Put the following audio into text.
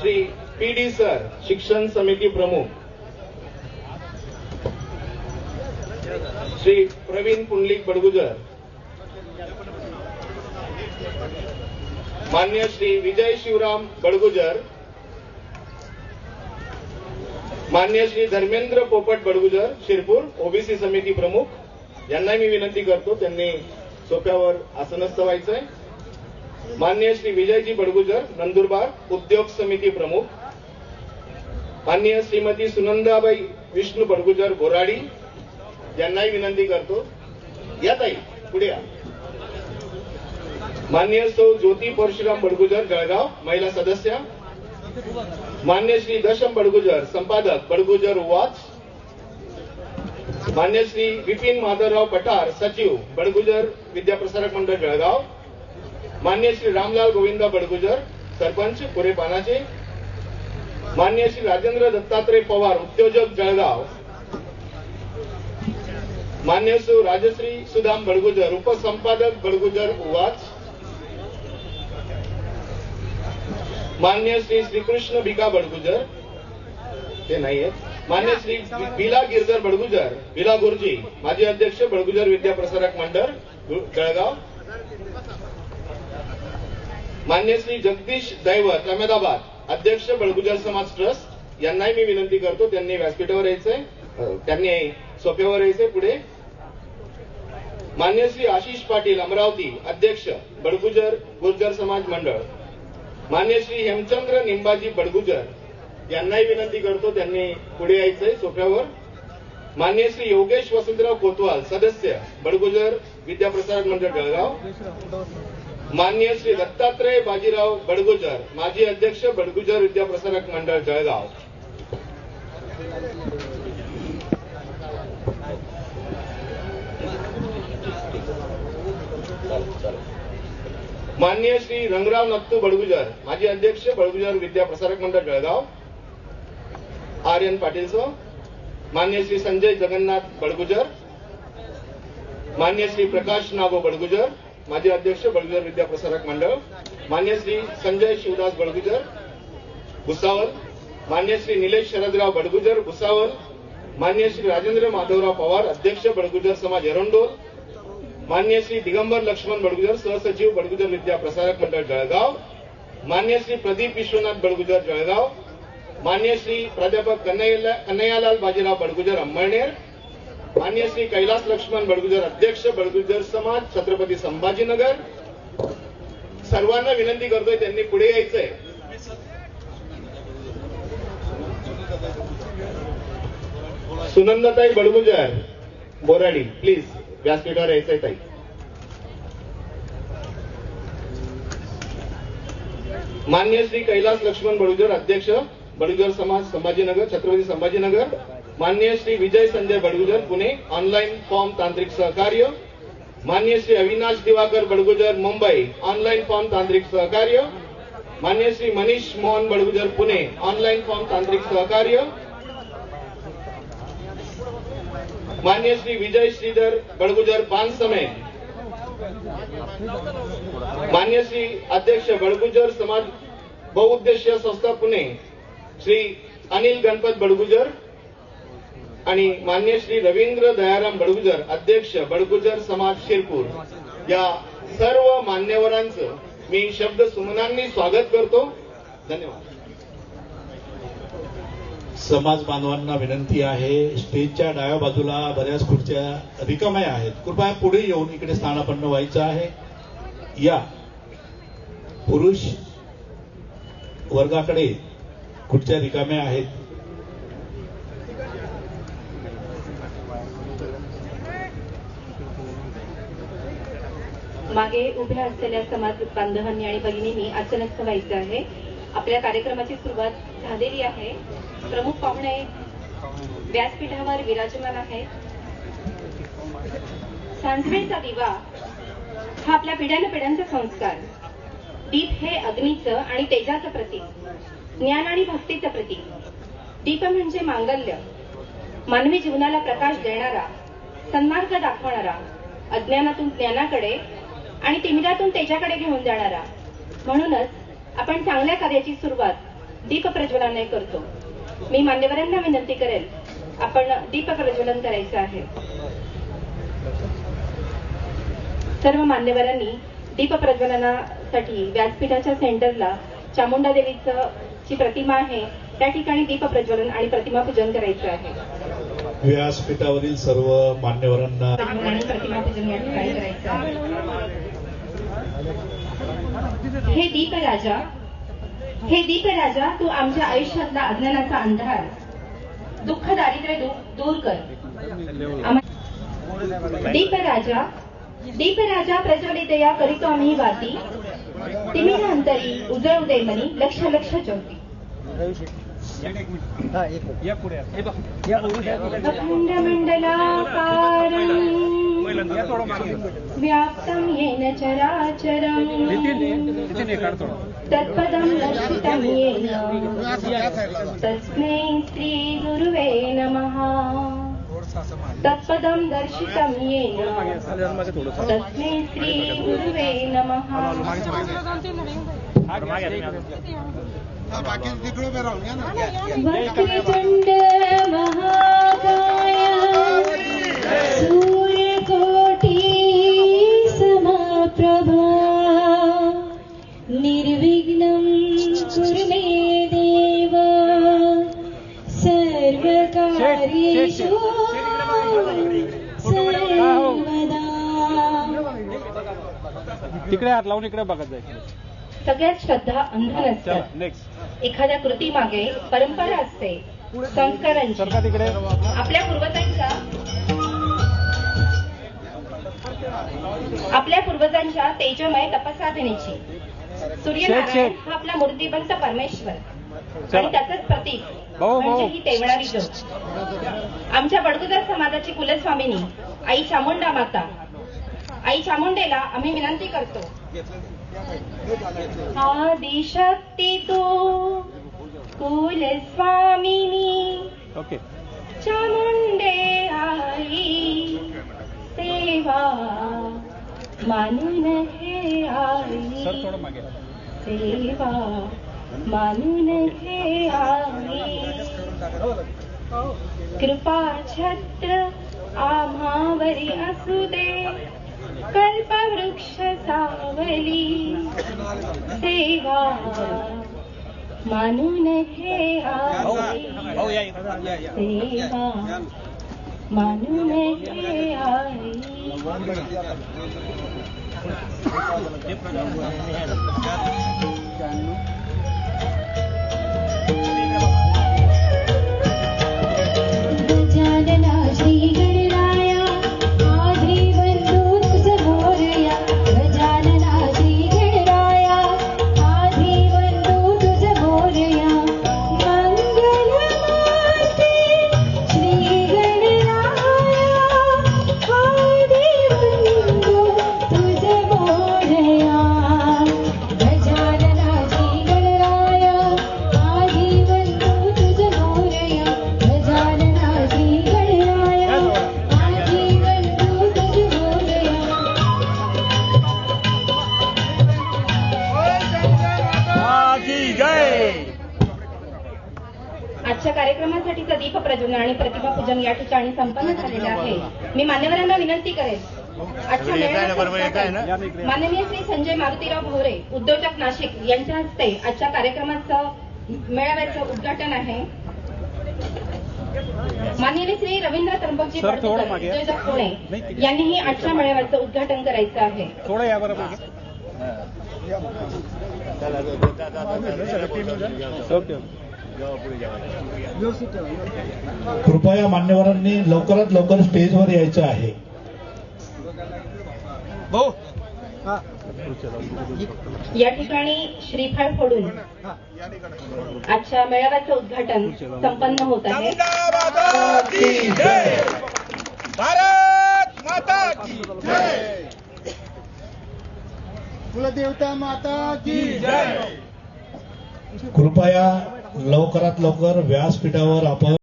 Shri P D sir शिक्षण समिती प्रमुख. श्री प्रवीण पुंडलिक बडगुजर. मान्य श्री विजय शिवराम बडगुजर. मान्य श्री धर्मेंद्र पोपट बडगुजर शिरपूर ओबीसी समिती प्रमुख. यांना मी विनंती करतो त्यांनी सोप्यावर आसनस्थ व्हायचंय. मान्य श्री विजयजी बडगुजर नंदुरबार उद्योग समिती प्रमुख. मान्य श्रीमती सुनंदाबाई विष्णू बडगुजर बोराडी यांनाही विनंती करतो या ताई पुढे या. मान्य सौ ज्योती परशुराम बडगुजर जळगाव महिला सदस्य. मान्य श्री दशम बडगुजर संपादक बडगुजर वाच. मान्य श्री विपिन माधवराव पठार सचिव बडगुजर विद्याप्रसारक मंडळ जळगाव. मान्य श्री रामलाल गोविंदा बडगुजर सरपंच पुरे पानाचे मान्य श्री राजेंद्र दत्तात्रय पवार उद्योजक जळगाव मान्य सु राजश्री सुदाम बडगुजर उपसंपादक बडगुजर उवाच मान्य श्री श्रीकृष्ण भिका बडगुजर ते नाही आहेत मान्य श्री बिला गिरधर बडगुजर बिला गुरुजी माजी अध्यक्ष बडगुजर विद्याप्रसारक मंडळ जळगाव. मान्य श्री जगदीश दैवत अहमदाबाद. अध्यक्ष बळगुजर समाज ट्रस्ट. यांनाही मी विनंती करतो त्यांनी व्यासपीठावर यायचंय. त्यांनी सोप्यावर यायचंय पुढे. मान्य श्री आशिष पाटील अमरावती. अध्यक्ष बडगुजर गुर्जर समाज मंडळ. मान्य श्री हेमचंद्र निंबाजी बडगुजर यांनाही विनंती करतो त्यांनी पुढे यायचंय सोप्यावर. मान्य श्री योगेश वसंतराव कोतवाल सदस्य बडगुजर विद्याप्रसारक मंडळ जळगाव. मान्य श्री दत्तात्रय बाजीराव बडगुजर माजी अध्यक्ष बडगुजर विद्याप्रसारक मंडळ जळगाव. मान्य श्री रंगराव नत्तू बडगुजर माजी अध्यक्ष बडगुजर विद्याप्रसारक मंडळ जळगाव. आर एन पाटील सो मान्य श्री संजय जगन्नाथ बडगुजर. मान्य श्री प्रकाश नागो बडगुजर. माजी अध्यक्ष बडगुजर विद्याप्रसारक मंडळ मान्य श्री संजय शिवदास बळगुजर भुसावळ मान्य श्री निलेश शरदराव बडगुजर भुसावळ मान्य श्री राजेंद्र माधवराव पवार अध्यक्ष बडगुजर समाज एरंडोल मान्य श्री दिगंबर लक्ष्मण बडगुजर सहसचिव बडगुजर विद्या प्रसारक मंडळ जळगाव मान्य श्री प्रदीप विश्वनाथ बडगुजर जळगाव मान्य श्री प्राध्यापक कन्हैया कन्हैयालाल बाजीराव बडगुजर अंबळनेर मान्य श्री कैलास लक्ष्मण बडगुजर अध्यक्ष बडगुजर समाज छत्रपती संभाजीनगर. सर्वांना विनंती करतोय त्यांनी पुढे यायचंय. सुनंदाताई बडगुजर बोराडी प्लीज व्यासपीठावर यायचंय ताई. मान्य श्री कैलास लक्ष्मण बडगुजर अध्यक्ष बडुजर समाज संभाजीनगर छत्रपती संभाजीनगर. मान्य श्री विजय संजय बडगुजर पुणे. ऑनलाईन फॉर्म तांत्रिक सहकार्य. मान्य श्री अविनाश दिवाकर बडगुजर मुंबई. ऑनलाईन फॉर्म तांत्रिक सहकार्य. मान्य श्री मनीष मोहन बडगुजर पुणे. ऑनलाईन फॉर्म तांत्रिक सहकार्य. मान्य श्री विजय श्रीधर बडगुजर पान समेत मान्य श्री अध्यक्ष बडगुजर समाज बहुउद्देशीय संस्था पुणे. श्री अनिल गणपत बडगुजर आणि मान्य श्री रवींद्र दयाराम बडगुजर अध्यक्ष बडगुजर समाज शिरपूर या सर्व मान्यवरांचं मी शब्द सुमनांनी स्वागत करतो. धन्यवाद. समाज बांधवांना विनंती आहे स्टेजच्या डाव्या बाजूला बऱ्याच खुर्च्या रिकाम्या आहेत. कृपया पुढे येऊन इकडे स्थानापन्न व्हायचं आहे. या पुरुष वर्गाकडे खुर्च्या रिकाम्या आहेत. मागे उभ्या असलेल्या समाज बांधवांनी आणि भगिनींनी अचानक व्हायचं आहे. आपल्या कार्यक्रमाची सुरुवात झालेली आहे. प्रमुख पाहुणे व्यासपीठावर विराजमान आहेत. सांजवेळचा दिवा हा आपल्या पिढ्यानपिढ्यांचा संस्कार. दीप हे अग्नीचं आणि तेजाचं प्रतीक. ज्ञान आणि भक्तीचं प्रतीक. दीप म्हणजे मांगल्य. मानवी जीवनाला प्रकाश देणारा सन्मार्ग दाखवणारा अज्ञानातून ज्ञानाकडे आणि तिमिरातून तेजाकडे घेऊन जाणारा. म्हणूनच आपण चांगल्या कार्याची सुरुवात दीप प्रज्वलनाने करतो. मी मान्यवरांना विनंती करेल आपण दीप प्रज्वलन करायचं आहे. सर्व मान्यवरांनी दीप प्रज्वलनासाठी व्यासपीठाच्या सेंटरला चामुंडा देवीचं ची प्रतिमा आहे त्या ठिकाणी दीप प्रज्वलन आणि प्रतिमा पूजन करायचं आहे. व्यासपीठावरील सर्व मान्यवरांना प्रतिमा पूजन या ठिकाणी करायचं आहे. हे दीप राजा हे दीप राजा तू आमच्या आयुष्यातला अज्ञानाचा अंधार दुःख दारिद्र्य दू- दूर कर. दीप राजा दीप राजा प्रज्वलित या करीतो आम्ही वाती. तिमिर अंतरी उजळू दे मनी लक्ष लक्ष ज्योती अखंड मंडलाकारं व्याप्तं येन चराचरम्। तत्पदं दर्शितं येन। तस्मै श्रीगुरुवे नमः। तत्पदं दर्शितं येन। तस्मै श्रीगुरुवे नमः। वक्रतुण्ड महाकाय। निर्विघ्नं कुरु मे देव सर्वकार्येषु सर्वदा. तिकडे हात लावून इकडे बघत जायचं सगळ्यात श्रद्धा अंध नसतात नेक्स्ट एखाद्या कृतीमागे परंपरा असते संस्कारांची. सरका तिकडे. आपल्या पूर्वजांच्या आपल्या पूर्वजांच्या तेजमय तपसाधनेची सूर्यनारायण. हा आपला मूर्तिबंत परमेश्वर. आणि त्याचंच प्रतीक भाऊ, म्हणजे भाऊ. ही तेवणारी ज्योत आमच्या बडगुजर समाजाची कुलस्वामिनी आई चामुंडा माता आई चामुंडेला आम्ही विनंती करतो आदिशक्ती तू कुलस्वामिनी ओके चामुंडे आई सेवा मानून हे आई सर थोडं मागे। सेवा मानून हे आई कृपा छत्र आम्हावरी असू दे कल्पवृक्ष सावली। सेवा मानून हे आई. सेवा मानून हे आई Thank you. या ठिकाणी संपन्न झालेलं आहे मी मान्यवरांना विनंती करेन आजच्या मेळाव्याचं माननीय श्री संजय मारुतीराव भोरे उद्योजक नाशिक यांच्या हस्ते आजच्या कार्यक्रमाचं मेळाव्याचं उद्घाटन आहे माननीय श्री रवींद्र त्र्यंबकजी. उद्योजक पुणे. यांनीही आजच्या मेळाव्याचं उद्घाटन करायचं आहे थोडं या बरं मागे ओके कृपया मान्यवरांनी लवकरात लवकर स्टेजवर यायचं आहे. या ठिकाणी श्रीफळ फोडून आजच्या मेळाव्याचं उद्घाटन संपन्न होत आहे. भारत माता की जय! कुलदेवता माता की जय! कृपया लवकरात लवकर व्यासपीठावर आपण